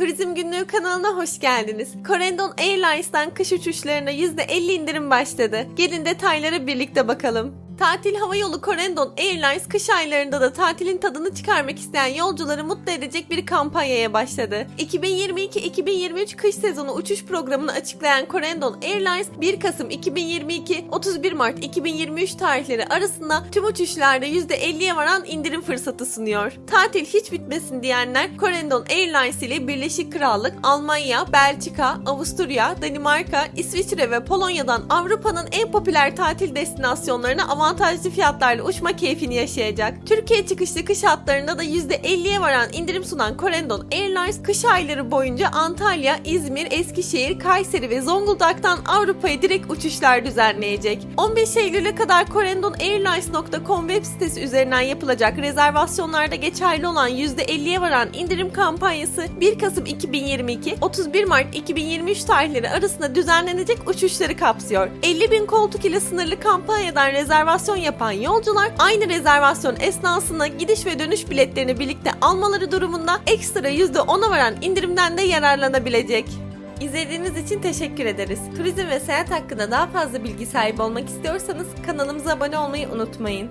Turizm Günlüğü kanalına hoş geldiniz. Corendon Airlines'tan kış uçuşlarına %50 indirim başladı. Gelin detaylara birlikte bakalım. Tatil havayolu Corendon Airlines kış aylarında da tatilin tadını çıkarmak isteyen yolcuları mutlu edecek bir kampanyaya başladı. 2022-2023 kış sezonu uçuş programını açıklayan Corendon Airlines 1 Kasım 2022 31 Mart 2023 tarihleri arasında tüm uçuşlarda %50'ye varan indirim fırsatı sunuyor. Tatil hiç bitmesin diyenler Corendon Airlines ile Birleşik Krallık, Almanya, Belçika, Avusturya, Danimarka, İsviçre ve Polonya'dan Avrupa'nın en popüler tatil destinasyonlarına avantajlı fiyatlarla uçma keyfini yaşayacak. Türkiye çıkışlı kış hatlarında da %50'ye varan indirim sunan Corendon Airlines kış ayları boyunca Antalya, İzmir, Eskişehir, Kayseri ve Zonguldak'tan Avrupa'ya direkt uçuşlar düzenleyecek. 15 Eylül'e kadar corendonAirlines.com web sitesi üzerinden yapılacak rezervasyonlarda geçerli olan %50'ye varan indirim kampanyası 1 Kasım 2022 31 Mart 2023 tarihleri arasında düzenlenecek uçuşları kapsıyor. 50 bin koltuk ile sınırlı kampanyadan rezervasyon yapan yolcular aynı rezervasyon esnasında gidiş ve dönüş biletlerini birlikte almaları durumunda ekstra %10'a varan indirimden de yararlanabilecek. İzlediğiniz için teşekkür ederiz. Turizm ve seyahat hakkında daha fazla bilgi sahibi olmak istiyorsanız kanalımıza abone olmayı unutmayın.